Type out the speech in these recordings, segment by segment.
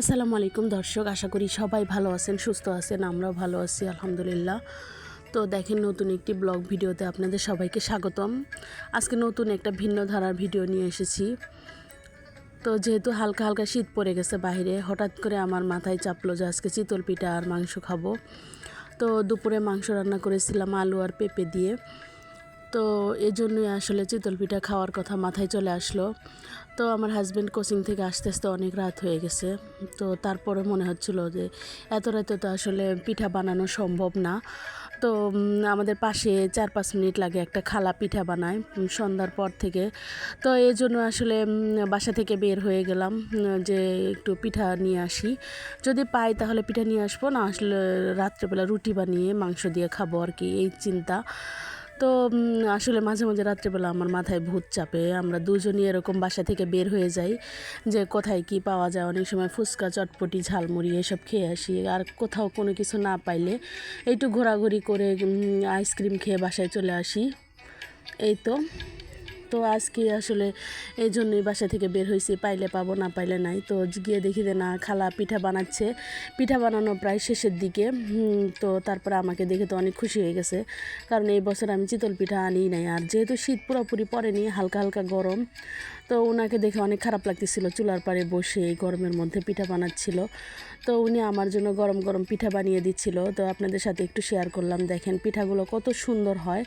আসসালামু আলাইকুম দর্শক, আশা করি সবাই ভালো আছেন, সুস্থ আছেন, আমরাও ভালো আছি, আলহামদুলিল্লাহ। তো দেখেন নতুন একটি ব্লগ ভিডিওতে আপনাদের সবাইকে স্বাগতম। আজকে নতুন একটা ভিন্ন ধারার ভিডিও নিয়ে এসেছি। তো যেহেতু হালকা হালকা শীত পড়ে গেছে বাইরে, হঠাৎ করে আমার মাথায় চাপলো যে আজকে চিতল পিঠা আর মাংস খাব। তো দুপুরে মাংস রান্না করেছিলাম আলু আর পেঁপে দিয়ে। তো এই জন্যই আসলে চিতল পিঠা খাওয়ার কথা মাথায় চলে আসলো। তো আমার হাজব্যান্ড কোচিং থেকে আসতে আসতে অনেক রাত হয়ে গেছে। তো তারপরে মনে হচ্ছিল যে এত রাতে তো আসলে পিঠা বানানো সম্ভব না। তো আমাদের পাশে চার পাঁচ মিনিট লাগে একটা খালা পিঠা বানায় সন্ধ্যার পর থেকে। তো এই জন্য আসলে বাসা থেকে বের হয়ে গেলাম যে একটু পিঠা নিয়ে আসি। যদি পাই তাহলে পিঠা নিয়ে আসব, না আসলে রাত্রেবেলা রুটি বানিয়ে মাংস দিয়ে খাব আর কি, এই চিন্তা। তো আসলে মাঝে মাঝে রাত্রেবেলা আমার মাথায় ভূত চাপে। আমরা দুজনই এরকম বাসা থেকে বের হয়ে যাই যে কোথায় কি পাওয়া যায়। অনেক সময় ফুচকা, চটপটি, ঝালমুড়ি এসব খেয়ে আসি। আর কোথাও কোনো কিছু না পাইলে একটু ঘোরাঘুরি করে আইসক্রিম খেয়ে বাসায় চলে আসি। এই তো। তো আজকে আসলে এই জন্যই বাসা থেকে বের হয়েছি পাইলে পাবো, না পাইলে নাই। তো গিয়ে দেখি যে না, খালা পিঠা বানাচ্ছে। পিঠা বানানো প্রায় শেষের দিকে। তো তারপরে আমাকে দেখে তো অনেক খুশি হয়ে গেছে। কারণ এই বছর আমি চিতল পিঠা আনি নাই। আর যেহেতু শীত পুরোপুরি পড়েনি, হালকা হালকা গরম, তো ওনাকে দেখে অনেক খারাপ লাগতেছিল। চুলার পাড়ে বসে এই গরমের মধ্যে পিঠা বানাচ্ছিল। তো উনি আমার জন্য গরম গরম পিঠা বানিয়ে দিচ্ছিল। তো আপনাদের সাথে একটু শেয়ার করলাম। দেখেন পিঠাগুলো কত সুন্দর হয়।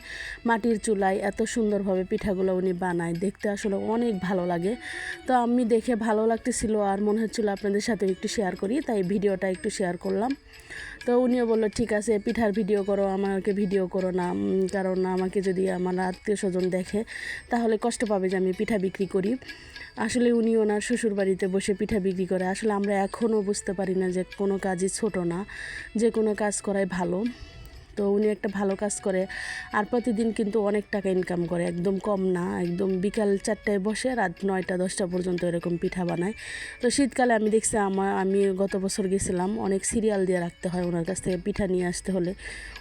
মাটির চুলায় এত সুন্দরভাবে পিঠাগুলো উনি বানায় দেখতে আসলে অনেক ভালো লাগে। তো আমি দেখে ভালো লাগতেছিল আর মনে হচ্ছিল আপনাদের সাথে একটু শেয়ার করি, তাই ভিডিওটা একটু শেয়ার করলাম। তো উনিও বলল, ঠিক আছে, পিঠার ভিডিও করো, আমাকে ভিডিও করো না কারণ আমাকে যদি আমার আত্মীয় স্বজন দেখে, তাহলে কষ্ট পাবে যে আমি পিঠা বিক্রি করি। আসলে উনি ওনার শ্বশুর বাড়িতে বসে পিঠা বিক্রি করে, আসলে আমরা এখনও বুঝতে পারি না যে কোনো কাজই ছোট না, যে কোনো কাজ করাই ভালো। তো উনি একটা ভালো কাজ করে। আর প্রতিদিন কিন্তু অনেক টাকা ইনকাম করে। একদম কম না, একদম বিকাল চারটায় বসে রাত নয়টা, দশটা পর্যন্ত এরকম পিঠা বানায়। তো শীতকালে আমি দেখছি আমার আমি গত বছর গেছিলাম, অনেক সিরিয়াল দিয়ে রাখতে হয় ওনার কাছ থেকে পিঠা নিয়ে আসতে হলে।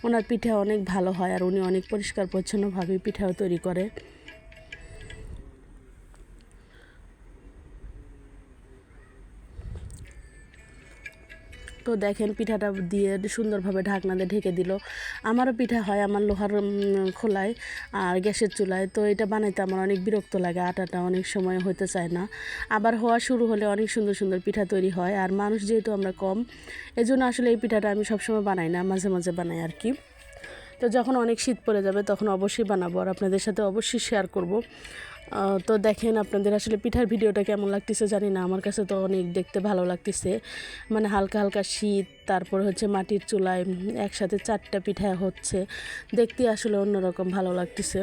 ওনার পিঠা অনেক ভালো হয় আর উনি অনেক পরিষ্কার পরিচ্ছন্নভাবে পিঠাও তৈরি করে। তো দেখেন পিঠাটা দিয়ে সুন্দরভাবে ঢাকনা দিয়ে ঢেকে দিল। আমারও পিঠা হয় আমার লোহার খোলায় আর গ্যাসের চুলায়। তো এটা বানাইতে আমার অনেক বিরক্ত লাগে, আটাটা অনেক সময় হতে চায় না। আবার হওয়া শুরু হলে অনেক সুন্দর সুন্দর পিঠা তৈরি হয় আর মানুষ যেহেতু আমরা কম, এজন্য আসলে এই পিঠাটা আমি সবসময় বানাই না, মাঝে মাঝে বানাই আর কি। তো যখন অনেক শীত পড়ে যাবে তখন অবশ্যই বানাবো আর আপনাদের সাথে অবশ্যই শেয়ার করব। তো দেখেন আপনাদের আসলে পিঠার ভিডিওটা কেমন লাগতেছে জানি না। আমার কাছে তো অনেক দেখতে ভালো লাগতেছে। মানে হালকা হালকা শীত, তারপর হচ্ছে মাটির চুলায় একসাথে চারটা পিঠা হচ্ছে। দেখতে আসলে অন্যরকম ভালো লাগতেছে।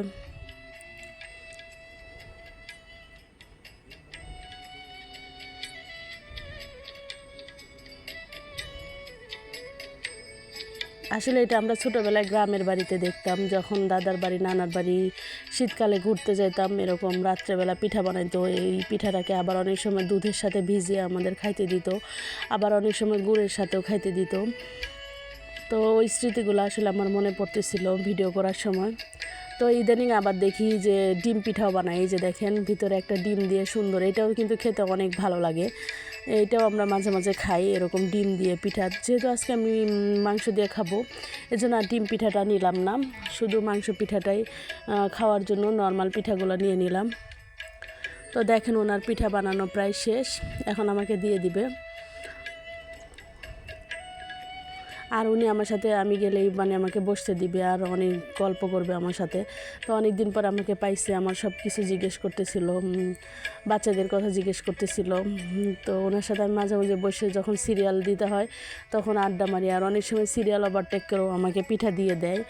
আসলে এটা আমরা ছোটোবেলায় গ্রামের বাড়িতে দেখতাম, যখন দাদার বাড়ি, নানার বাড়ি শীতকালে ঘুরতে যেতাম, এরকম রাত্রেবেলা পিঠা বানাইতো। এই পিঠাটাকে আবার অনেক সময় দুধের সাথে ভিজিয়ে আমাদের খাইতে দিত। আবার অনেক সময় গুড়ের সাথেও খাইতে দিত। তো ওই স্মৃতিগুলো আসলে আমার মনে পড়তেছিল ভিডিও করার সময়। তো ইদানিং আবার দেখি যে ডিম পিঠাও বানাই যে দেখেন, ভিতরে একটা ডিম দিয়ে সুন্দর। এটাও কিন্তু খেতে অনেক ভালো লাগে। এইটাও আমরা মাঝে মাঝে খাই, এরকম ডিম দিয়ে পিঠা। যেহেতু আজকে আমি মাংস দিয়ে খাব, এজন্য আর ডিম পিঠাটা নিলাম না। শুধু মাংস পিঠাটাই খাওয়ার জন্য নর্মাল পিঠাগুলো নিয়ে নিলাম। তো দেখেন ওনার পিঠা বানানো প্রায় শেষ। এখন আমাকে দিয়ে দিবে। আর উনি আমার সাথে, আমি গেলেই মানে আমাকে বসতে দিবে আর অনেক গল্প করবে আমার সাথে। তো অনেক দিন পর আমাকে পাইছে, আমার সব কিছু জিজ্ঞেস করতেছিল বাচ্চাদের কথা জিজ্ঞেস করতেছিল। তো ওনার সাথে আমি মাঝে মাঝে বসে যখন সিরিয়াল দিতে হয়, তখন আড্ডা মারি। আর অনেক সময় সিরিয়াল ওভারটেক করেও আমাকে পিঠা দিয়ে দেয়।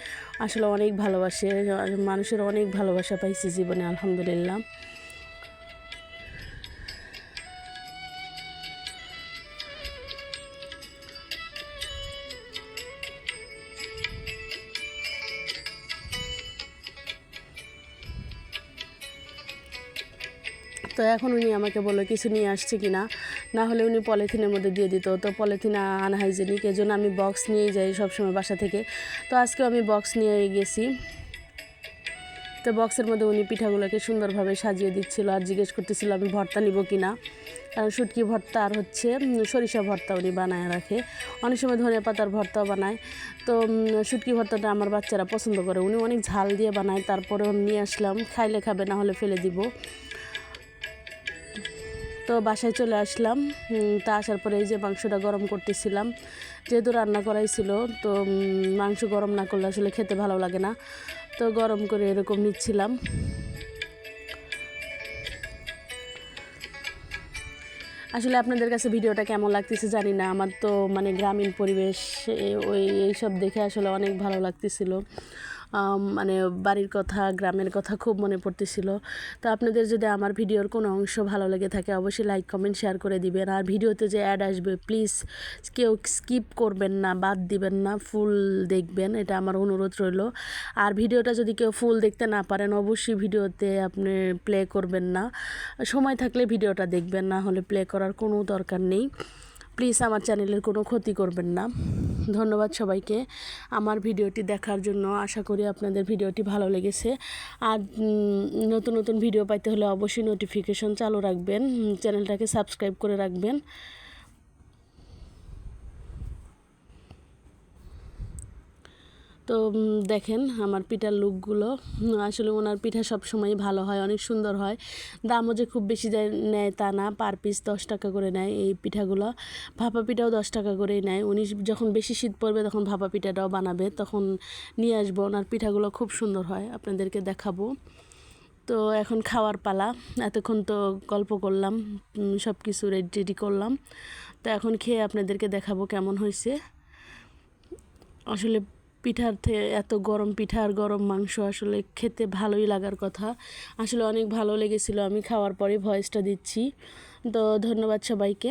আসলে অনেক ভালোবাসে, মানুষের অনেক ভালোবাসা পাইছি জীবনে, আলহামদুলিল্লাহ। তো এখন উনি আমাকে বলল, কিছু নিয়ে আসছে কি না? না হলে উনি পলিথিনের মধ্যে দিয়ে দিত। তো পলিথিন আনহাইজেনিক এই জন্য আমি বক্স নিয়েই যাই সবসময় বাসা থেকে। তো আজকেও আমি বক্স নিয়ে গেছি। তো বক্সের মধ্যে উনি পিঠাগুলোকে সুন্দরভাবে সাজিয়ে দিচ্ছিল আর জিজ্ঞেস করতেছিল, আমি ভর্তা নিব কি না? কারণ শুটকি ভর্তা আর হচ্ছে সরিষা ভর্তা উনি বানায় রাখে। অনেক সময় ধনে পাতার ভর্তাও বানায়। তো শুটকি ভর্তাটা আমার বাচ্চারা পছন্দ করে। উনি অনেক ঝাল দিয়ে বানায়। তারপরে নিয়ে আসলাম। খাইলে খাবে, না হলে ফেলে দিব। তো বাসায় চলে আসলাম। তা আসার পরে এই যে মাংসটা গরম করতেছিলাম, যেহেতু রান্না করাই ছিল, তো মাংস গরম না করলে আসলে খেতে ভালো লাগে না। তো গরম করে এরকম নিচ্ছিলাম। আসলে আপনাদের কাছে ভিডিওটা কেমন লাগতেছে জানি না, আমার তো মানে গ্রামীণ পরিবেশ ওই, এইসব দেখে আসলে অনেক ভালো লাগতেছিল। মানে বাড়ির কথা, গ্রামের কথা খুব মনে পড়তেছিল। তো আপনাদের যদি আমার ভিডিওর কোনো অংশ ভালো লেগে থাকে, অবশ্যই লাইক কমেন্ট শেয়ার করে দিবেন। আর ভিডিওতে যে অ্যাড আসবে প্লিজ কেউ স্কিপ করবেন না, বাদ দিবেন না ফুল দেখবেন, এটা আমার অনুরোধ রইল। আর ভিডিওটা যদি কেউ ফুল দেখতে না পারেন, অবশ্যই ভিডিওতে আপনি প্লে করবেন না। সময় থাকলে ভিডিওটা দেখবেন, না হলে প্লে করার কোনো দরকার নেই। প্লিজ আমার চ্যানেলের কোনো ক্ষতি করবেন না। ধন্যবাদ সবাইকে আমার ভিডিওটি দেখার জন্য। আশা করি আপনাদের ভিডিওটি ভালো লেগেছে। আর নতুন নতুন ভিডিও পাইতে হলে অবশ্যই নোটিফিকেশন চালু রাখবেন। চ্যানেলটাকে সাবস্ক্রাইব করে রাখবেন। তো দেখেন আমার পিঠার লুকগুলো আসলে ওনার পিঠা সবসময় ভালো হয়, অনেক সুন্দর হয়। দামও যে খুব বেশি দেয় নেয় তা না। পার পিস দশ টাকা করে নেয় এই পিঠাগুলো। ভাপা পিঠাও দশ টাকা করেই নেয়। উনি যখন বেশি শীত পড়বে তখন ভাপা পিঠাটাও বানাবে। তখন নিয়ে আসব। ওনার পিঠাগুলো খুব সুন্দর হয়। আপনাদেরকে দেখাবো। তো, এখন খাওয়ার পালা। এতক্ষণ তো গল্প করলাম সব কিছু রেডি রেডি করলাম। তো, এখন খেয়ে আপনাদেরকে দেখাবো কেমন হয়েছে। আসলে পিঠার এত গরম পিঠা আর গরম মাংস আসলে খেতে ভালোই লাগার কথা। আসলে অনেক ভালো লেগেছিল। আমি খাওয়ার পরে ভয়েসটা দিচ্ছি। তো ধন্যবাদ সবাইকে।